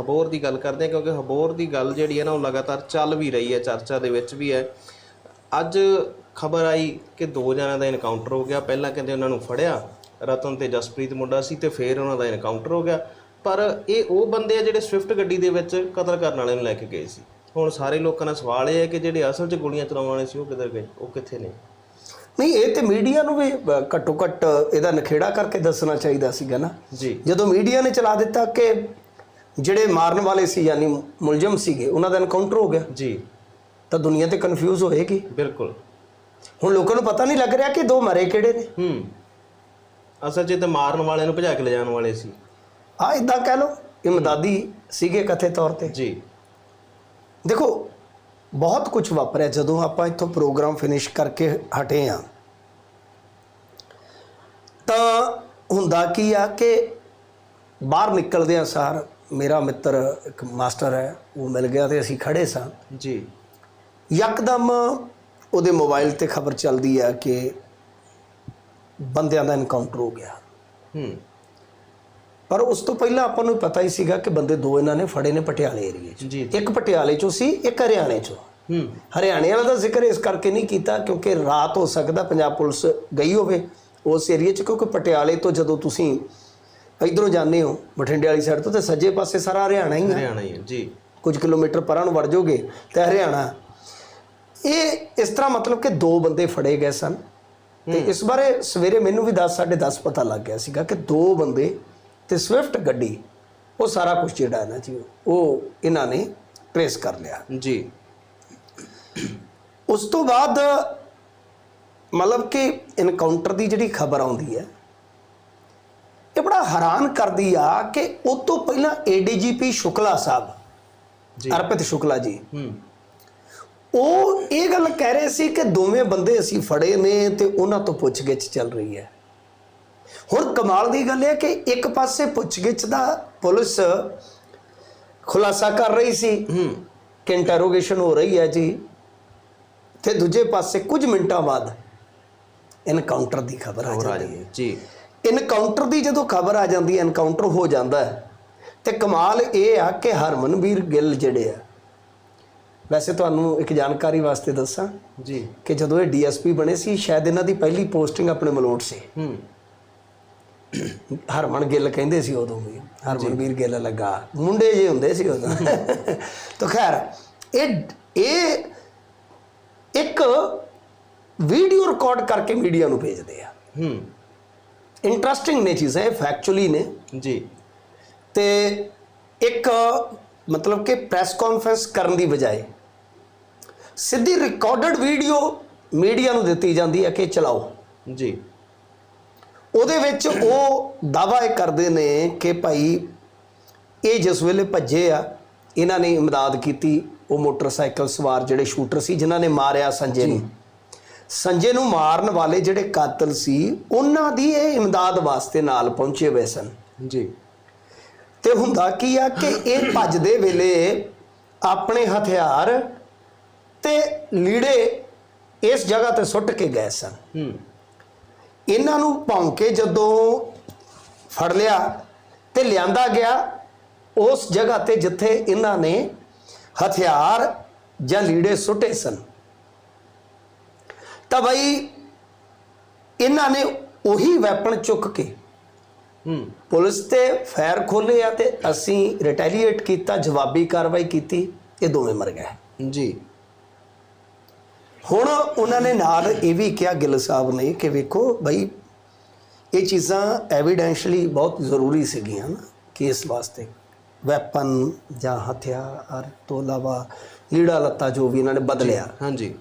ਹਬੋਰ ਦੀ ਗੱਲ ਕਰਦੇ ਹਾਂ ਕਿਉਂਕਿ ਹਬੋਰ ਦੀ ਗੱਲ ਜਿਹੜੀ ਹੈ ਨਾ ਉਹ ਲਗਾਤਾਰ ਚੱਲ ਵੀ ਰਹੀ ਹੈ ਚਰਚਾ ਦੇ ਵਿੱਚ ਵੀ ਹੈ। ਅੱਜ ਖਬਰ ਆਈ ਕਿ ਦੋ ਜਣਿਆਂ ਦਾ ਇਨਕਾਊਂਟਰ ਹੋ ਗਿਆ। ਪਹਿਲਾਂ ਕਹਿੰਦੇ ਉਹਨਾਂ ਨੂੰ ਫੜਿਆ ਰਤਨ ਤੇ ਜਸਪ੍ਰੀਤ ਮੁੰਡਾ ਸੀ ਤੇ ਫਿਰ ਉਹਨਾਂ ਦਾ ਇਨਕਾਊਂਟਰ ਹੋ ਗਿਆ। ਪਰ ਇਹ ਉਹ ਬੰਦੇ ਆ ਜਿਹੜੇ ਸਵਿਫਟ ਗੱਡੀ ਦੇ ਵਿੱਚ ਕਤਲ ਕਰਨ ਵਾਲੇ ਨੂੰ ਲੈ ਕੇ ਗਏ ਸੀ। ਹੁਣ ਸਾਰੇ ਲੋਕਾਂ ਦਾ ਸਵਾਲ ਇਹ ਹੈ ਕਿ ਜਿਹੜੇ ਅਸਲ 'ਚ ਗੋਲੀਆਂ ਚਲਾਉਣ ਵਾਲੇ ਸੀ ਉਹ ਕਿੱਧਰ ਗਏ? ਉਹ ਕਿੱਥੇ ਨੇ? ਨਹੀਂ ਇਹ ਤੇ ਮੀਡੀਆ ਨੂੰ ਵੀ ਘੱਟੋ ਘੱਟ ਇਹਦਾ ਨਖੇੜਾ ਕਰਕੇ ਦੱਸਣਾ ਚਾਹੀਦਾ ਸੀਗਾ ਨਾ। ਜੀ। ਜਦੋਂ ਮੀਡੀਆ ਨੇ ਚਲਾ ਦਿੱਤਾ ਕਿ ਜਿਹੜੇ ਮਾਰਨ ਵਾਲੇ ਸੀ ਯਾਨੀ ਮੁਲਜ਼ਮ ਸੀਗੇ ਉਹਨਾਂ ਦਾ ਐਨਕਾਊਂਟਰ ਹੋ ਗਿਆ। ਜੀ। ਤਾਂ ਦੁਨੀਆ ਤੇ ਕਨਫਿਊਜ਼ ਹੋਏਗੀ ਬਿਲਕੁਲ। ਹੁਣ ਲੋਕਾਂ ਨੂੰ ਪਤਾ ਨਹੀਂ ਲੱਗ ਰਿਹਾ ਕਿ ਦੋ ਮਰੇ ਕਿਹੜੇ ਨੇ? ਹੂੰ। ਅਸਲ 'ਚ ਤੇ ਮਾਰਨ ਵਾਲਿਆਂ ਨੂੰ ਭਜਾ ਕੇ ਲਿਜਾਣ ਵਾਲੇ ਸੀ। ਆ ਇਦਾਂ ਕਹਿ ਲਓ ਇਮਦਾਦੀ ਸੀਗੇ ਕਥੇ ਤੌਰ ਤੇ। ਜੀ। ਦੇਖੋ ਬਹੁਤ ਕੁਝ ਵਾਪਰਿਆ ਜਦੋਂ ਆਪਾਂ ਇੱਥੋਂ ਪ੍ਰੋਗਰਾਮ ਫਿਨਿਸ਼ ਕਰਕੇ ਹਟੇ ਆ। ਤਾਂ ਹੁੰਦਾ ਕੀ ਆ ਕਿ ਬਾਹਰ ਨਿਕਲਦੇ ਆ ਸਾਰ ਮੇਰਾ ਮਿੱਤਰ ਇੱਕ ਮਾਸਟਰ ਹੈ ਉਹ ਮਿਲ ਗਿਆ ਤੇ ਅਸੀਂ ਖੜੇ ਸਾਂ। ਜੀ। ਯਕਦਮ ਉਹਦੇ ਮੋਬਾਈਲ ਤੇ ਖਬਰ ਚੱਲਦੀ ਆ ਕਿ ਬੰਦਿਆਂ ਦਾ ਐਨਕਾਊਂਟਰ ਹੋ ਗਿਆ। ਹੂੰ। ਪਰ ਉਸ ਤੋਂ ਪਹਿਲਾਂ ਆਪਾਂ ਨੂੰ ਪਤਾ ਹੀ ਸੀਗਾ ਕਿ ਬੰਦੇ ਦੋ ਇਹਨਾਂ ਨੇ ਫੜੇ ਨੇ ਪਟਿਆਲੇ ਏਰੀਏ 'ਚ। ਇੱਕ ਪਟਿਆਲੇ 'ਚੋਂ ਸੀ ਇੱਕ ਹਰਿਆਣੇ 'ਚੋਂ। ਹੂੰ। ਹਰਿਆਣੇ ਵਾਲਾ ਦਾ ਜ਼ਿਕਰ ਇਸ ਕਰਕੇ ਨਹੀਂ ਕੀਤਾ ਕਿਉਂਕਿ ਰਾਤ ਹੋ ਸਕਦਾ ਪੰਜਾਬ ਪੁਲਿਸ ਗਈ ਹੋਵੇ। ਉਸ ਏਰੀਏ 'ਚ ਕਿਉਂਕਿ ਪਟਿਆਲੇ ਤੋਂ ਜਦੋਂ ਤੁਸੀਂ ਇਧਰੋਂ ਜਾਂਦੇ ਹੋ ਬਠਿੰਡੇ ਵਾਲੀ ਸਾਈਡ ਤੋਂ ਤੇ ਸੱਜੇ ਪਾਸੇ ਸਾਰਾ ਹਰਿਆਣਾ ਹੀ ਹੈ ਹਰਿਆਣਾ ਹੀ ਹੈ ਜੀ। ਕੁਝ ਕਿਲੋਮੀਟਰ ਪਰਾਂ ਨੂੰ ਵੜ ਜਾਓਗੇ ਤੇ ਹਰਿਆਣਾ। ਇਹ ਇਸ ਤਰ੍ਹਾਂ ਮਤਲਬ ਕਿ ਦੋ ਬੰਦੇ ਫੜੇ ਗਏ ਸਨ ਤੇ ਇਸ ਬਾਰੇ ਸਵੇਰੇ ਮੈਨੂੰ ਵੀ 10 10:30 ਪਤਾ ਲੱਗ ਗਿਆ ਸੀਗਾ ਕਿ ਦੋ ਬੰਦੇ ਤੇ ਸਵਿਫਟ ਗੱਡੀ ਉਹ ਸਾਰਾ ਕੁਝ ਜਿਹੜਾ ਹੈ ਨਾ ਜੀ ਉਹ ਇਹਨਾਂ ਨੇ ਟ੍ਰੇਸ ਕਰ ਲਿਆ। ਜੀ। ਉਸ ਤੋਂ ਬਾਅਦ ਮਤਲਬ ਕਿ ਇਨਕਾਊਂਟਰ ਦੀ ਜਿਹੜੀ ਖਬਰ ਆਉਂਦੀ ਹੈ ਬੜਾ ਹੈਰਾਨ ਕਰਦੀ ਆ ਕਿ ਉਹ ਤੋਂ ਪਹਿਲਾਂ ਏਡੀਜੀਪੀ ਸ਼ੁਕਲਾ ਸਾਹਿਬ ਜੀ। ਅਰਪਿਤ ਸ਼ੁਕਲਾ ਜੀ। ਹੂੰ। ਉਹ ਇਹ ਗੱਲ ਕਹਿ ਰਹੇ ਸੀ ਕਿ ਦੋਵੇਂ ਬੰਦੇ ਅਸੀਂ ਫੜੇ ਨੇ ਤੇ ਉਹਨਾਂ ਤੋਂ ਪੁੱਛਗਿੱਛ ਚੱਲ ਰਹੀ ਹੈ। ਹੁਣ ਕਮਾਲ ਦੀ ਗੱਲ ਇਹ ਹੈ ਕਿ ਇੱਕ ਪਾਸੇ ਪੁੱਛਗਿੱਛ ਦਾ ਪੁਲਿਸ ਖੁਲਾਸਾ ਕਰ ਰਹੀ ਸੀ ਹੂੰ। ਕਿ ਇੰਟਰੋਗੇਸ਼ਨ ਹੋ ਰਹੀ ਹੈ ਜੀ ਤੇ ਦੂਜੇ ਪਾਸੇ ਕੁਝ ਮਿੰਟਾਂ ਬਾਅਦ ਇਨਕਾਊਂਟਰ ਦੀ ਖਬਰ ਆ ਹੋਰ ਆ ਜਾਂਦੀ ਹੈ। ਜਾਂਦੀ ਹੈ। ਜੀ। ਇਨਕਾਊਂਟਰ ਦੀ ਜਦੋਂ ਖਬਰ ਆ ਜਾਂਦੀ ਹੈ ਇਨਕਾਊਂਟਰ ਹੋ ਜਾਂਦਾ ਹੈ। ਤੇ ਕਮਾਲ ਇਹ ਆ ਕਿ ਹਰਮਨਵੀਰ ਗਿੱਲ ਜਿਹੜੇ ਆ ਵੈਸੇ ਤੁਹਾਨੂੰ ਇੱਕ ਜਾਣਕਾਰੀ ਵਾਸਤੇ ਦੱਸਾਂ ਜੀ। ਕਿ ਜਦੋਂ ਇਹ ਡੀਐਸਪੀ ਬਣੇ ਸੀ ਸ਼ਾਇਦ ਇਹਨਾਂ ਦੀ ਪਹਿਲੀ ਪੋਸਟਿੰਗ ਆਪਣੇ ਮਲੋਟ ਸੀ। ਹੂੰ। ਹਰਮਨ ਗਿੱਲ ਕਹਿੰਦੇ ਸੀ ਉਦੋਂ ਵੀ ਹਰਮਨਵੀਰ ਗਿੱਲ ਲੱਗਾ। ਮੁੰਡੇ ਜੇ ਹੁੰਦੇ ਸੀ ਉਦੋਂ। ਤਾਂ ਖੈਰ ਇਹ ਇਹ ਇੱਕ ਵੀਡੀਓ ਰਿਕਾਰਡ ਕਰਕੇ ਮੀਡੀਆ ਨੂੰ ਭੇਜਦੇ ਆ। ਹੂੰ। ਇੰਟਰਸਟਿੰਗ ਨੇ ਚੀਜ਼ਾਂ ਇਹ ਫੈਕਚੁਅਲੀ ਨੇ। ਜੀ। ਤੇ ਇੱਕ ਮਤਲਬ ਕਿ ਪ੍ਰੈਸ ਕਾਨਫਰੰਸ ਕਰਨ ਦੀ ਬਜਾਏ ਸਿੱਧੀ ਰਿਕਾਰਡਡ ਵੀਡੀਓ ਮੀਡੀਆ ਨੂੰ ਦਿੱਤੀ ਜਾਂਦੀ ਹੈ ਕਿ ਚਲਾਓ। ਜੀ। ਉਹਦੇ ਵਿੱਚ ਉਹ ਦਾਵਾ ਇਹ ਕਰਦੇ ਨੇ ਕਿ ਭਾਈ ਇਹ ਜਿਸ ਵੇਲੇ ਭੱਜੇ ਆ ਇਹਨਾਂ ਨੇ ਇਮਦਾਦ ਕੀਤੀ ਉਹ ਮੋਟਰਸਾਈਕਲ ਸਵਾਰ ਜਿਹੜੇ ਸ਼ੂਟਰ ਸੀ ਜਿਨ੍ਹਾਂ ਨੇ ਮਾਰਿਆ ਸੰਜੇ ਨੂੰ। ਸੰਜੇ ਨੂੰ ਮਾਰਨ ਵਾਲੇ ਜਿਹੜੇ ਕਾਤਲ ਸੀ ਉਹਨਾਂ ਦੀ ਇਹ ਇਮਦਾਦ ਵਾਸਤੇ ਨਾਲ ਪਹੁੰਚੇ ਹੋਏ ਸਨ। ਜੀ। ਤੇ ਹੁੰਦਾ ਕੀ ਆ ਕਿ ਇਹ ਭੱਜਦੇ ਵੇਲੇ ਆਪਣੇ ਹਥਿਆਰ ਤੇ ਲੀੜੇ ਇਸ ਜਗ੍ਹਾ ਤੇ ਸੁੱਟ ਕੇ ਗਏ ਸਨ। ਹੂੰ। ਇਹਨਾਂ ਨੂੰ ਭੌਂਕੇ ਜਦੋਂ ਫੜ ਲਿਆ ਤੇ ਲਿਆਂਦਾ ਗਿਆ ਉਸ ਜਗ੍ਹਾ ਤੇ ਜਿੱਥੇ ਇਹਨਾਂ ਨੇ ਹਥਿਆਰ ਜਾਂ ਲੀੜੇ ਸੁੱਟੇ ਸਨ। ਤਾਂ ਬਈ ਇਹਨਾਂ ਨੇ ਉਹੀ ਵੈਪਨ ਚੁੱਕ ਕੇ ਹੂੰ। ਪੁਲਿਸ ਤੇ ਫਾਇਰ ਖੋਲੇ ਆ ਤੇ ਅਸੀਂ ਰਿਟੈਲੀਏਟ ਕੀਤਾ ਜਵਾਬੀ ਕਾਰਵਾਈ ਕੀਤੀ ਇਹ ਦੋਵੇਂ ਮਰ ਗਏ। ਜੀ। ਹੁਣ ਉਹਨਾਂ ਨੇ ਨਾਲ ਇਹ ਵੀ ਕਿਹਾ ਗਿੱਲ ਸਾਹਿਬ ਨੇ ਕਿ ਵੇਖੋ ਬਈ ਇਹ ਚੀਜ਼ਾਂ ਐਵੀਡੈਂਸ਼ਲੀ ਬਹੁਤ ਜ਼ਰੂਰੀ ਸੀਗੀਆਂ ਨਾ ਕੇਸ ਵਾਸਤੇ ਵੈਪਨ ਜਾਂ ਹਥਿਆਰ ਤੋਂ ਇਲਾਵਾ ਲੀੜਾ ਲੱਤਾ ਜੋ ਵੀ ਇਹਨਾਂ ਨੇ ਬਦਲਿਆ। ਹਾਂਜੀ।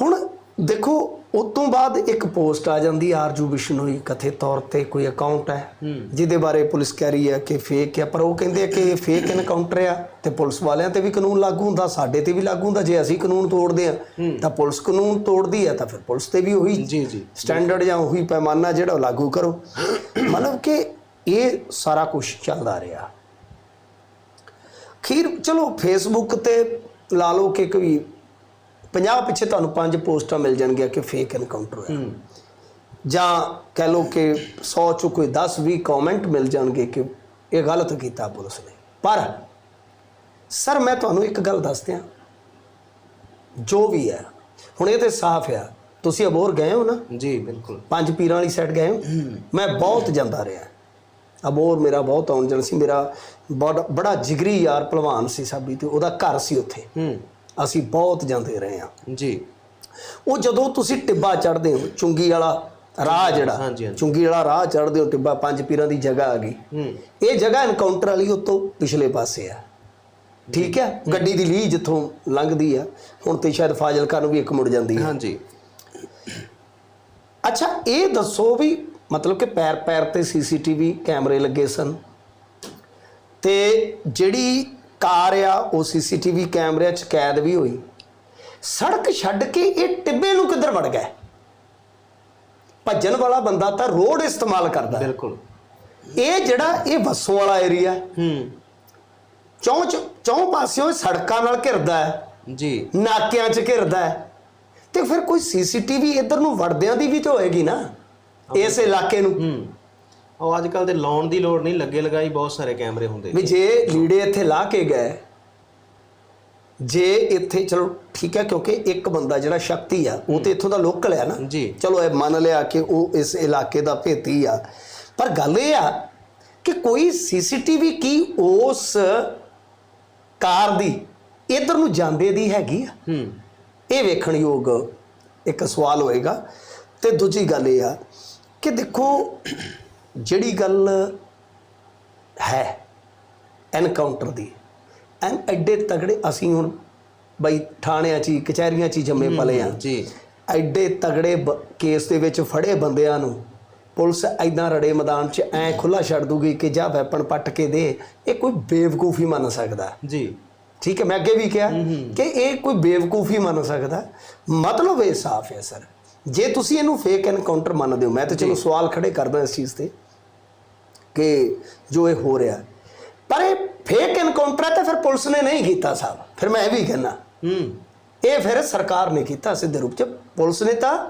ਹੁਣ ਦੇਖੋ ਉਸ ਤੋਂ ਬਾਅਦ ਇੱਕ ਪੋਸਟ ਆ ਜਾਂਦੀ ਆਰਜੂ ਬਿਸ਼ਨੋਈ ਕਥਿਤ ਤੌਰ ਤੇ ਕੋਈ ਅਕਾਊਂਟ ਹੈ ਜਿਹਦੇ ਬਾਰੇ ਪੁਲਿਸ ਕਹਿ ਰਹੀ ਹੈ ਕਿ ਫੇਕ ਹੈ ਪਰ ਉਹ ਕਹਿੰਦੇ ਆ ਕਿ ਇਹ ਫੇਕ ਇਨਕਾਊਂਟਰ ਆ ਤੇ ਪੁਲਿਸ ਵਾਲਿਆਂ ਤੇ ਵੀ ਕਾਨੂੰਨ ਲਾਗੂ ਹੁੰਦਾ ਸਾਡੇ ਤੇ ਵੀ ਲਾਗੂ ਹੁੰਦਾ ਜੇ ਅਸੀਂ ਕਾਨੂੰਨ ਤੋੜਦੇ ਆ ਤਾਂ ਪੁਲਿਸ ਕਾਨੂੰਨ ਤੋੜਦੀ ਹੈ ਤਾਂ ਫਿਰ ਪੁਲਿਸ ਤੇ ਵੀ ਉਹੀ ਜੀ ਜੀ। ਸਟੈਂਡਰਡ ਜਾਂ ਉਹੀ ਪੈਮਾਨਾ ਜਿਹੜਾ ਲਾਗੂ ਕਰੋ। ਮਤਲਬ ਕਿ ਇਹ ਸਾਰਾ ਕੁਝ ਚੱਲਦਾ ਰਿਹਾ। ਖੀਰ ਚਲੋ ਫੇਸਬੁੱਕ ਤੇ ਲਾ ਲਓ ਕਿ ਕੋਈ 50 ਪਿੱਛੇ ਤੁਹਾਨੂੰ ਪੰਜ ਪੋਸਟਾਂ ਮਿਲ ਜਾਣਗੀਆਂ ਕਿ ਫੇਕ ਐਨਕਾਊਂਟਰ ਹੋਇਆ। ਜਾਂ ਕਹਿ ਲਓ ਕਿ 100 ਚੋਂ ਕੋਈ 10 20 ਕਮੈਂਟ ਮਿਲ ਜਾਣਗੇ ਕਿ ਇਹ ਗਲਤ ਕੀਤਾ ਪੁਲਿਸ ਨੇ। ਪਰ ਸਰ ਮੈਂ ਤੁਹਾਨੂੰ ਇੱਕ ਗੱਲ ਦੱਸ ਦਿਆਂ ਜੋ ਵੀ ਹੈ ਹੁਣ ਇਹ ਤੇ ਸਾਫ਼ ਆ। ਤੁਸੀਂ ਅਬੋਰ ਗਏ ਹੋ ਨਾ? ਜੀ ਬਿਲਕੁਲ। ਪੰਜ ਪੀਰਾਂ ਵਾਲੀ ਸਾਈਡ ਗਏ ਹੋ? ਮੈਂ ਬਹੁਤ ਜਾਂਦਾ ਰਿਹਾ। ਅਬੋਰ ਮੇਰਾ ਬਹੁਤ ਆਉਣ ਜਾਣ ਸੀ। ਮੇਰਾ ਬੜਾ ਬੜਾ ਜਿਗਰੀ ਯਾਰ ਪਹਿਲਵਾਨ ਸੀ ਸਾਬੀ ਤੇ ਉਹਦਾ ਘਰ ਸੀ ਉੱਥੇ। ਹੂੰ। ਅਸੀਂ ਬਹੁਤ ਜਾਂਦੇ ਰਹੇ ਆ ਜੀ। ਉਹ ਜਦੋਂ ਤੁਸੀਂ ਟਿੱਬਾ ਚੜ੍ਹਦੇ ਹੋ ਚੁੰਗੀ ਵਾਲਾ ਰਾਹ ਜਿਹੜਾ। ਚੁੰਗੀ ਵਾਲਾ ਰਾਹ ਚੜ੍ਹਦੇ ਹੋ ਟਿੱਬਾ ਪੰਜ ਪੀਰਾਂ ਦੀ ਜਗ੍ਹਾ ਆ ਗਈ। ਹੂੰ। ਇਹ ਜਗ੍ਹਾ ਐਨਕਾਊਂਟਰ ਵਾਲੀ ਉਤੋਂ ਪਿਛਲੇ ਪਾਸੇ ਆ। ਠੀਕ ਹੈ? ਗੱਡੀ ਦੀ ਲੀ ਜਿੱਥੋਂ ਲੰਘਦੀ ਆ ਹੁਣ ਤੇ ਸ਼ਾਇਦ ਫਾਜ਼ਿਲਕਾ ਨੂੰ ਵੀ ਇੱਕ ਮੁੜ ਜਾਂਦੀ ਹੈ ਹਾਂਜੀ। ਅੱਛਾ ਇਹ ਦੱਸੋ ਵੀ ਮਤਲਬ ਕਿ ਪੈਰ ਪੈਰ ਤੇ ਸੀਸੀਟੀਵੀ ਕੈਮਰੇ ਲੱਗੇ ਸਨ। ਤੇ ਜਿਹੜੀ ਕਾਰ ਆ ਉਹ ਸੀਸੀਟੀਵੀ ਕੈਮਰਿਆਂ 'ਚ ਕੈਦ ਵੀ ਹੋਈ। ਸੜਕ ਛੱਡ ਕੇ ਇਹ ਟਿੱਬੇ ਨੂੰ ਕਿੱਧਰ ਵੜ ਗਿਆ? ਭੱਜਣ ਵਾਲਾ ਬੰਦਾ ਤਾਂ ਰੋਡ ਇਸਤੇਮਾਲ ਕਰਦਾ। ਬਿਲਕੁਲ। ਇਹ ਜਿਹੜਾ ਇਹ ਬੱਸੋਂ ਵਾਲਾ ਏਰੀਆ ਹੂੰ ਚੌਂ ਚ- ਚੌਂ ਪਾਸਿਓਂ ਸੜਕਾਂ ਨਾਲ ਘਿਰਦਾ ਹੈ। ਜੀ। ਨਾਕਿਆਂ 'ਚ ਘਿਰਦਾ ਹੈ। ਤੇ ਫਿਰ ਕੋਈ ਸੀਸੀਟੀਵੀ ਇੱਧਰ ਨੂੰ ਵੜਦਿਆਂ ਦੀ ਵੀ ਤਾਂ ਹੋਏਗੀ ਨਾ ਇਸ ਇਲਾਕੇ ਨੂੰ। ਹੂੰ। ਉਹ ਅੱਜ ਕੱਲ ਦੇ ਲਾਉਣ ਦੀ ਲੋੜ ਨਹੀਂ ਲੱਗੇ ਲਗਾਈ ਬਹੁਤ ਸਾਰੇ ਕੈਮਰੇ ਹੁੰਦੇ ਵੀ ਜੇ ਲੀੜੇ ਇੱਥੇ ਲਾ ਕੇ ਗਏ ਜੇ ਇੱਥੇ ਚਲੋ ਠੀਕ ਹੈ ਕਿਉਂਕਿ ਇੱਕ ਬੰਦਾ ਜਿਹੜਾ ਸ਼ਕਤੀ ਆ ਉਹ ਤੇ ਇੱਥੋਂ ਦਾ ਲੋਕਲ ਹੈ ਨਾ। ਜੀ। ਚਲੋ ਇਹ ਮੰਨ ਲਿਆ ਕਿ ਉਹ ਇਸ ਇਲਾਕੇ ਦਾ ਭੇਤੀ ਆ। ਪਰ ਗੱਲ ਇਹ ਆ ਕਿ ਕੋਈ ਸੀਸੀਟੀਵੀ ਕੀ ਉਸ ਕਾਰ ਦੀ ਇਧਰ ਨੂੰ ਜਾਂਦੇ ਦੀ ਹੈਗੀ ਆ? ਹੂੰ। ਇਹ ਵੇਖਣ ਯੋਗ ਇੱਕ ਸਵਾਲ ਹੋਏਗਾ। ਤੇ ਦੂਜੀ ਗੱਲ ਇਹ ਆ ਕਿ ਦੇਖੋ ਜਿਹੜੀ ਗੱਲ ਹੈ ਐਨਕਾਊਂਟਰ ਦੀ ਐਨ ਐਡੇ ਤਗੜੇ ਅਸੀਂ ਹੁਣ ਬਈ ਥਾਣਿਆਂ 'ਚ ਕਚਹਿਰੀਆਂ 'ਚ ਜੰਮੇ ਪਲੇ ਆ। ਜੀ। ਐਡੇ ਤਗੜੇ ਕੇਸ ਦੇ ਵਿੱਚ ਫੜੇ ਬੰਦਿਆਂ ਨੂੰ ਪੁਲਿਸ ਐਦਾਂ ਰੜੇ ਮੈਦਾਨ 'ਚ ਐ ਖੁੱਲਾ ਛੱਡ ਦੂਗੀ ਕਿ ਜਾ ਵੈਪਨ ਪੱਟ ਕੇ ਦੇ ਇਹ ਕੋਈ ਬੇਵਕੂਫੀ ਮੰਨ ਸਕਦਾ। ਜੀ। ਠੀਕ ਹੈ ਮੈਂ ਅੱਗੇ ਵੀ ਕਿਹਾ ਕਿ ਇਹ ਕੋਈ ਬੇਵਕੂਫੀ ਮੰਨ ਸਕਦਾ। ਮਤਲਬ ਇਹ ਸਾਫ਼ ਹੈ ਸਰ। ਜੇ ਤੁਸੀਂ ਇਹਨੂੰ ਫੇਕ ਐਨਕਾਊਂਟਰ ਮੰਨਦੇ ਹੋ ਮੈਂ ਤਾਂ ਚਲੋ ਸਵਾਲ ਖੜੇ ਕਰਦਾ ਇਸ ਚੀਜ਼ ਤੇ। ਕਿ ਜੋ ਇਹ ਹੋ ਰਿਹਾ। ਪਰ ਇਹ ਫੇਕ ਐਨਕਾਊਂਟਰ ਹੈ ਤਾਂ ਫਿਰ ਪੁਲਿਸ ਨੇ ਨਹੀਂ ਕੀਤਾ ਸਾਹਿਬ। ਫਿਰ ਮੈਂ ਇਹ ਵੀ ਕਹਿਣਾ ਹੂੰ। ਇਹ ਫਿਰ ਸਰਕਾਰ ਨੇ ਕੀਤਾ ਸਿੱਧੇ ਰੂਪ ਚ। ਪੁਲਿਸ ਨੇ ਤਾਂ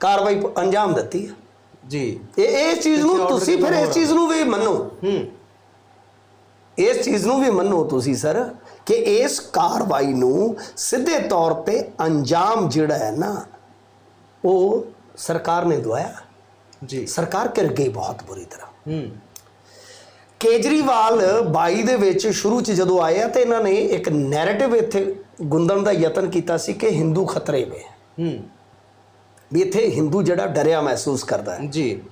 ਕਾਰਵਾਈ ਅੰਜਾਮ ਦਿੱਤੀ ਹੈ ਜੀ। ਇਹ ਇਹ ਚੀਜ਼ ਨੂੰ ਤੁਸੀਂ ਫਿਰ ਇਸ ਚੀਜ਼ ਨੂੰ ਵੀ ਮੰਨੋ। ਹੂੰ। ਇਸ ਚੀਜ਼ ਨੂੰ ਵੀ ਮੰਨੋ ਤੁਸੀਂ ਸਰ ਕਿ ਇਸ ਕਾਰਵਾਈ ਨੂੰ ਸਿੱਧੇ ਤੌਰ ਤੇ ਅੰਜਾਮ ਜਿਹੜਾ ਹੈ ਨਾ ਉਹ ਸਰਕਾਰ ਨੇ ਦਵਾਇਆ। ਜੀ। ਸਰਕਾਰ ਕਰ ਗਈ ਬਹੁਤ ਬੁਰੀ ਤਰ੍ਹਾਂ। ਹੂੰ। ਕੇਜਰੀਵਾਲ 22 ਦੇ ਵਿੱਚ ਸ਼ੁਰੂ ਚ ਜਦੋਂ ਆਇਆ ਤੇ ਇਹਨਾਂ ਨੇ ਇੱਕ ਨੈਰੇਟਿਵ ਇੱਥੇ ਗੁੰਦਣ ਦਾ ਯਤਨ ਕੀਤਾ ਸੀ ਕਿ ਹਿੰਦੂ ਖਤਰੇ ਵਿੱਚ ਹੈ। ਵੀ ਇੱਥੇ ਹਿੰਦੂ ਜਿਹੜਾ ਡਰਿਆ ਮਹਿਸੂਸ ਕਰਦਾ ਹੈ। ਜੀ।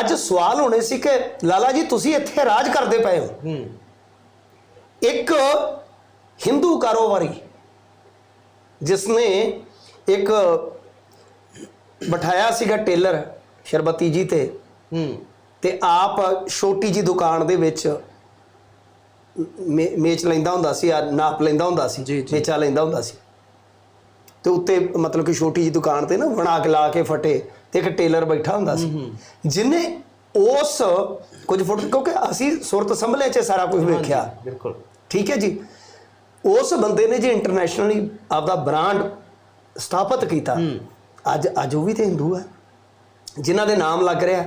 ਅੱਜ ਸਵਾਲ ਹੋਣੇ ਸੀ ਕਿ ਲਾਲਾ ਜੀ ਤੁਸੀਂ ਇੱਥੇ ਰਾਜ ਕਰਦੇ ਪਏ ਹੋ। ਹੂੰ। ਇੱਕ ਹਿੰਦੂ ਕਾਰੋਬਾਰੀ ਜਿਸਨੇ ਇੱਕ ਬਿਠਾਇਆ ਸੀਗਾ ਟੇਲਰ ਸ਼ਰਬਤੀ ਜੀ ਤੇ। ਹੂੰ। ਤੇ ਆਪ ਛੋਟੀ ਜੀ ਦੁਕਾਨ ਦੇ ਵਿੱਚ ਮੇਚ ਲੈਂਦਾ ਹੁੰਦਾ ਸੀ ਆ ਨਾਪ ਲੈਂਦਾ ਹੁੰਦਾ ਸੀ। ਮੇਚਾ ਲੈਂਦਾ ਹੁੰਦਾ ਸੀ। ਤੇ ਉੱਤੇ ਮਤਲਬ ਕਿ ਛੋਟੀ ਜੀ ਦੁਕਾਨ ਤੇ ਨਾ ਬਣਾ ਕੇ ਲਾ ਕੇ ਫਟੇ ਤੇ ਇੱਕ ਟੇਲਰ ਬੈਠਾ ਹੁੰਦਾ ਸੀ। ਜਿਨੇ ਉਸ ਕੁਝ ਫੁੱਟ ਕਿਉਂਕਿ ਅਸੀਂ ਸੁਰਤ ਸੰਭਲੇ ਚ ਸਾਰਾ ਕੁਝ ਵੇਖਿਆ। ਬਿਲਕੁਲ। ਠੀਕ ਹੈ ਜੀ? ਉਸ ਬੰਦੇ ਨੇ ਜੇ ਇੰਟਰਨੈਸ਼ਨਲੀ ਆਪਦਾ ਬ੍ਰਾਂਡ ਸਥਾਪਿਤ ਕੀਤਾ। ਅੱਜ ਅੱਜ ਉਹ ਵੀ ਤੇ ਹਿੰਦੂ ਹੈ। ਜਿਨ੍ਹਾਂ ਦੇ ਨਾਮ ਲੱਗ ਰਿਹਾ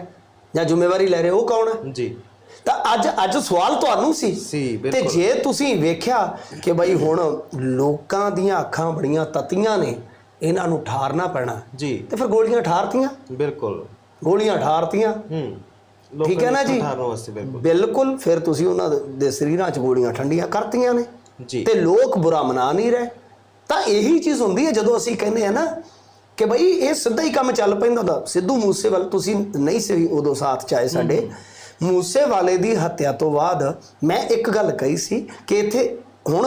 ਜਾਂ ਜ਼ਿੰਮੇਵਾਰੀ ਲੈ ਰਿਹਾ ਉਹ ਕੌਣ? ਹੈ ਜੀ। ਤਾਂ ਅੱਜ ਅੱਜ ਸਵਾਲ ਤੁਹਾਨੂੰ ਸੀ। ਸੀ, ਤੇ ਬਿਲਕੁਲ। ਜੇ ਤੁਸੀਂ ਵੇਖਿਆ ਕਿ ਬਈ ਹੁਣ ਲੋਕਾਂ ਦੀਆਂ ਅੱਖਾਂ ਬੜੀਆਂ ਤਤੀਆਂ ਨੇ ਇਹਨਾਂ ਨੂੰ ਠਾਰਨਾ ਪੈਣਾ ਜੀ। ਤੇ ਫਿਰ ਗੋਲੀਆਂ ਠਾਰਤੀਆਂ? ਬਿਲਕੁਲ। ਗੋਲੀਆਂ ਠਾਰਤੀਆਂ? ਹੂੰ। ਠੀਕ ਹੈ ਨਾ ਜੀ? ਵਾਸਤੇ ਬਿਲਕੁਲ। ਬਿਲਕੁਲ ਫਿਰ ਤੁਸੀਂ ਉਹਨਾਂ ਦੇ- ਦੇ ਸਰੀਰਾਂ 'ਚ ਗੋਲੀਆਂ ਠੰਡੀਆਂ ਕਰਤੀਆਂ ਨੇ। ਜੀ। ਤੇ ਲੋਕ ਬੁਰਾ ਮਨਾ ਨਹੀਂ ਰਹੇ। ਤਾਂ ਇਹੀ ਚੀਜ਼ ਹੁੰਦੀ ਹੈ ਜਦੋਂ ਅਸੀਂ ਕਹਿੰਦੇ ਆ ਨਾ ਕਿ ਬਈ ਇਹ ਸਿੱਧਾ ਹੀ ਕੰਮ ਚੱਲ ਪੈਂਦਾ ਦਾ ਸਿੱਧੂ ਮੂਸੇਵਾਲ ਤੁਸੀਂ ਨਹੀਂ ਸੀ ਉਦੋਂ ਸਾਥ ਚਾਏ ਸਾਡੇ। ਮੂਸੇਵਾਲੇ ਦੀ ਹੱਤਿਆ ਤੋਂ ਬਾਅਦ ਮੈਂ ਇੱਕ ਗੱਲ ਕਹੀ ਸੀ ਕਿ ਇੱਥੇ ਹੁਣ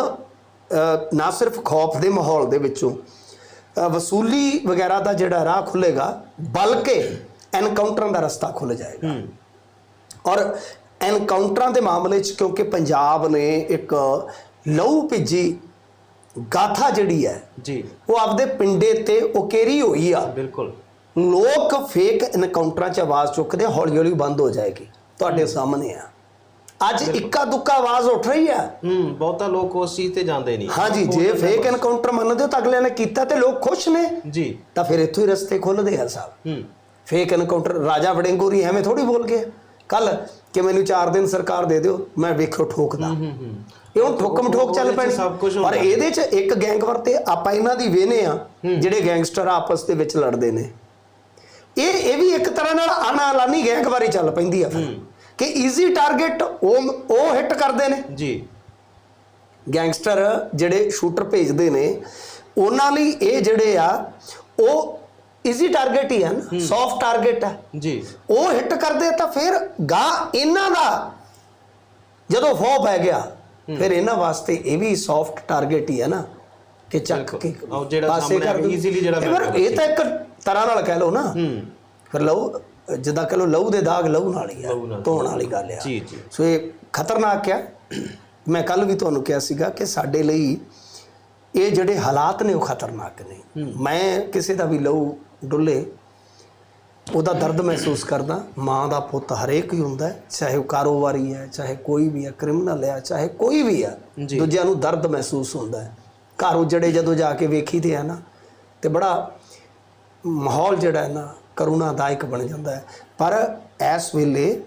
ਨਾ ਸਿਰਫ ਖੌਫ ਦੇ ਮਾਹੌਲ ਦੇ ਵਿੱਚੋਂ ਵਸੂਲੀ ਵਗੈਰਾ ਦਾ ਜਿਹੜਾ ਰਾਹ ਖੁੱਲੇਗਾ ਬਲਕਿ ਐਨਕਾਊਂਟਰਾਂ ਦਾ ਰਸਤਾ ਖੁੱਲ ਜਾਏਗਾ। ਔਰ ਐਨਕਾਊਂਟਰਾਂ ਦੇ ਮਾਮਲੇ 'ਚ ਕਿਉਂਕਿ ਪੰਜਾਬ ਨੇ ਇੱਕ ਲਹੂ ਭਿੱਜੀ ਗਾਥਾ ਜਿਹੜੀ ਹੈ ਜੀ। ਉਹ ਆਪਦੇ ਪਿੰਡੇ ਤੇ ਉਕੇਰੀ ਹੋਈ ਆ। ਬਿਲਕੁਲ। ਲੋਕ ਫੇਕ ਐਨਕਾਊਂਟਰਾਂ 'ਚ ਆਵਾਜ਼ ਚੁੱਕਦੇ ਹੌਲੀ ਹੌਲੀ ਬੰਦ ਹੋ ਜਾਏਗੀ। ਤੁਹਾਡੇ ਸਾਹਮਣੇ ਆ। ਅੱਜ ਇੱਕਾ ਦੁੱਕਾ ਆਵਾਜ਼ ਉੱਠ ਰਹੀ ਆ। ਹੂੰ ਬਹੁਤਾ ਲੋਕ ਉਸ ਚੀਜ਼ ਤੇ ਜਾਂਦੇ ਨਹੀਂ। ਹਾਂਜੀ ਜੇ ਫੇਕ ਐਨਕਾਊਂਟਰ ਮੰਨਦੇ ਹੋ ਤਾਂ ਅਗਲਿਆਂ ਨੇ ਕੀਤਾ ਤੇ ਲੋਕ ਖੁਸ਼ ਨੇ। ਜੀ। ਤਾਂ ਫਿਰ ਇੱਥੋਂ ਹੀ ਰਸਤੇ ਖੁੱਲਦੇ ਆ ਸਾਹਿਬ ਹੂੰ। ਫੇਕ ਐਨਕਾਊਂਟਰ ਰਾਜਾ ਵੜਿੰਗੋਰੀ ਐਵੇਂ ਥੋੜੀ ਬੋਲ ਗਿਆ ਕੱਲ ਕਿ ਮੈਨੂੰ 4 ਦਿਨ ਸਰਕਾਰ ਦੇ ਦਿਓ ਮੈਂ ਵੇਖੋ ਠੋਕਦਾ। ਹੂੰ ਹੂੰ। ਇਹ ਹੁਣ ਠੋਕਮ ਠੋਕ ਚੱਲ ਪੈਣੀ। ਸਭ ਕੁਛ ਪਰ ਹੁੰਦਾ। ਇਹਦੇ 'ਚ ਇੱਕ ਗੈਂਗਵਰ ਤੇ ਆਪਾਂ ਇਹਨਾਂ ਦੀ ਵੇਨੇ ਆ ਜਿਹੜੇ ਗੈਂਗਸਟਰ ਆਪਸ ਦੇ ਵਿੱਚ ਲੜਦੇ ਨੇ। ਇਹ ਇਹ ਵੀ ਇੱਕ ਤਰ੍ਹਾਂ ਨਾਲ ਅਨਾਲਾਨੀ ਗੈਂਗਵਾਰੀ ਚੱਲ ਪੈਂਦੀ ਆ ਕਿ ਈਜ਼ੀ ਟਾਰਗੇਟ ਉਹ ਉਹ ਹਿੱਟ ਕਰਦੇ ਨੇ। ਜੀ। ਗੈਂਗਸਟਰ ਜਿਹੜੇ ਸ਼ੂਟਰ ਭੇਜਦੇ ਨੇ ਉਹਨਾਂ ਲਈ ਇਹ ਜਿਹੜੇ ਆ ਉਹ ਈਜ਼ੀ ਟਾਰਗੇਟ ਹੀ ਆ ਨਾ ਸੌਫਟ ਟਾਰਗੇਟ ਆ। ਜੀ। ਉਹ ਹਿੱਟ ਕਰਦੇ ਤਾਂ ਫਿਰ ਗਾ ਇਹਨਾਂ ਦਾ। ਜਦੋਂ ਫੋ ਪੈ ਗਿਆ ਫਿਰ ਇਹਨਾਂ ਵਾਸਤੇ ਇਹ ਵੀ ਸੌਫਟ ਟਾਰਗੇਟ ਹੀ ਹੈ ਨਾ ਕਿ ਚੱਕ ਕੇ ਉਹ ਜਿਹੜਾ ਸਾਹਮਣੇ easily ਜਿਹੜਾ ਇਹ ਫਿਰ ਇਹ ਤਾਂ ਇੱਕ ਤਰ੍ਹਾਂ ਨਾਲ ਕਹਿ ਲਓ ਨਾ। ਫਿਰ ਲਹੂ ਜਿੱਦਾਂ ਕਹ ਲਓ ਲਹੂ ਦੇ ਦਾਗ ਲਹੂ ਨਾਲ ਹੀ ਆ। ਧੋਣ ਵਾਲੀ ਗੱਲ ਆ। ਜੀ, ਜੀ। ਸੋ ਇਹ ਖਤਰਨਾਕ ਆ। ਮੈਂ ਕੱਲ ਵੀ ਤੁਹਾਨੂੰ ਕਿਹਾ ਸੀਗਾ ਕਿ ਸਾਡੇ ਲਈ ਇਹ ਜਿਹੜੇ ਹਾਲਾਤ ਨੇ ਉਹ ਖਤਰਨਾਕ ਨੇ। ਮੈਂ ਕਿਸੇ ਦਾ ਵੀ ਲਹੂ ਡੁੱਲੇ ਉਹਦਾ ਦਰਦ ਮਹਿਸੂਸ ਕਰਦਾ ਮਾਂ ਦਾ ਪੁੱਤ ਹਰੇਕ ਹੀ ਹੁੰਦਾ ਹੈ, ਚਾਹੇ ਉਹ ਕਾਰੋਬਾਰੀ ਹੈ ਚਾਹੇ ਕੋਈ ਵੀ ਹੈ ਕ੍ਰਿਮੀਨਲ ਹੈ ਚਾਹੇ ਕੋਈ ਵੀ ਹੈ। ਦੂਜਿਆਂ ਨੂੰ ਦਰਦ ਮਹਿਸੂਸ ਹੁੰਦਾ ਹੈ। ਘਰ ਉਜੜੇ ਜਦੋਂ ਜਾ ਕੇ ਵੇਖੀਦੇ ਆ ਨਾ ਤੇ ਬੜਾ ਮਾਹੌਲ ਜਿਹੜਾ ਹੈ ਨਾ ਕਰੁਣਾਦਾਇਕ ਬਣ ਜਾਂਦਾ ਹੈ। ਪਰ ਇਸ ਵੇਲੇ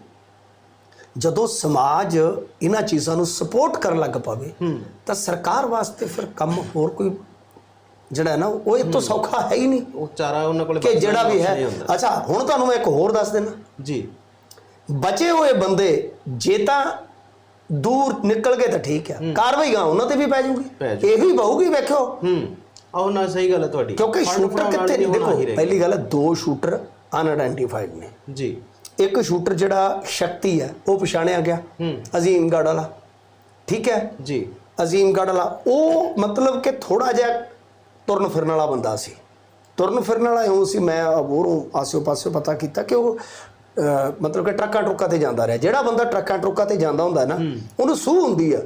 ਜਦੋਂ ਸਮਾਜ ਇਹਨਾਂ ਚੀਜ਼ਾਂ ਨੂੰ ਸਪੋਰਟ ਕਰਨ ਲੱਗ ਪਵੇ ਤਾਂ ਸਰਕਾਰ ਵਾਸਤੇ ਫਿਰ ਕੰਮ ਹੋਰ ਕੋਈ ਜਿਹੜਾ ਨਾ ਉਹ ਇਹ ਤੋਂ ਸੌਖਾ ਹੈ ਹੀ ਨਹੀਂ। ਉਹ ਚਾਰਾ ਉਹਨਾਂ ਕੋਲੇ ਕਿ ਜਿਹੜਾ ਵੀ ਹੈ। ਅੱਛਾ ਹੁਣ ਤੁਹਾਨੂੰ ਮੈਂ ਇੱਕ ਹੋਰ ਦੱਸ ਦਿੰਦਾ। ਜੀ। ਬਚੇ ਹੋਏ ਬੰਦੇ ਜੇ ਤਾਂ ਦੂਰ ਨਿਕਲ ਗਏ ਤਾਂ ਠੀਕ ਆ ਕਾਰਵਾਈ ਗਾ ਉਹਨਾਂ ਤੇ ਵੀ ਪੈ ਜਾਊਗੀ। ਇਹੀ ਬਹੂਗੀ ਵੇਖਿਓ। ਹੂੰ। ਆਹ ਨਾ ਸਹੀ ਗੱਲ ਹੈ ਤੁਹਾਡੀ। ਕਿਉਂਕਿ ਸ਼ੂਟਰ ਕਿੱਥੇ ਦੇਖੋ। ਪਹਿਲੀ ਗੱਲ ਹੈ ਦੋ ਸ਼ੂਟਰ ਅਨਆਇਡੈਂਟੀਫਾਈਡ ਨੇ। ਜੀ। ਇੱਕ ਸ਼ੂਟਰ ਜਿਹੜਾ ਸ਼ਕਤੀ ਹੈ ਉਹ ਪਛਾਣਿਆ ਗਿਆ। ਹੂੰ। ਅਜ਼ੀਮਗੜ੍ਹ ਵਾਲਾ। ਠੀਕ ਹੈ? ਜੀ। ਅਜ਼ੀਮਗੜ੍ਹ ਵਾਲਾ। ਉਹ ਮਤਲਬ ਕਿ ਥੋੜਾ ਜਿਹਾ ਤੁਰਨ ਫਿਰਨ ਵਾਲਾ ਬੰਦਾ ਸੀ। ਤੁਰਨ ਫਿਰਨ ਵਾਲਾ ਇਉਂ ਸੀ ਮੈਂ ਹੋਰੋਂ ਆਸਿਓ ਪਾਸਿਓ ਪਤਾ ਕੀਤਾ ਕਿ ਉਹ ਮਤਲਬ ਕਿ ਟਰੱਕਾਂ ਟਰੁੱਕਾਂ ਤੇ ਜਾਂਦਾ ਰਿਹਾ। ਜਿਹੜਾ ਬੰਦਾ ਟਰੱਕਾਂ ਟਰੁੱਕਾਂ ਤੇ ਜਾਂਦਾ ਹੁੰਦਾ ਨਾ ਉਹਨੂੰ ਸੂਹ ਹੁੰਦੀ ਆ।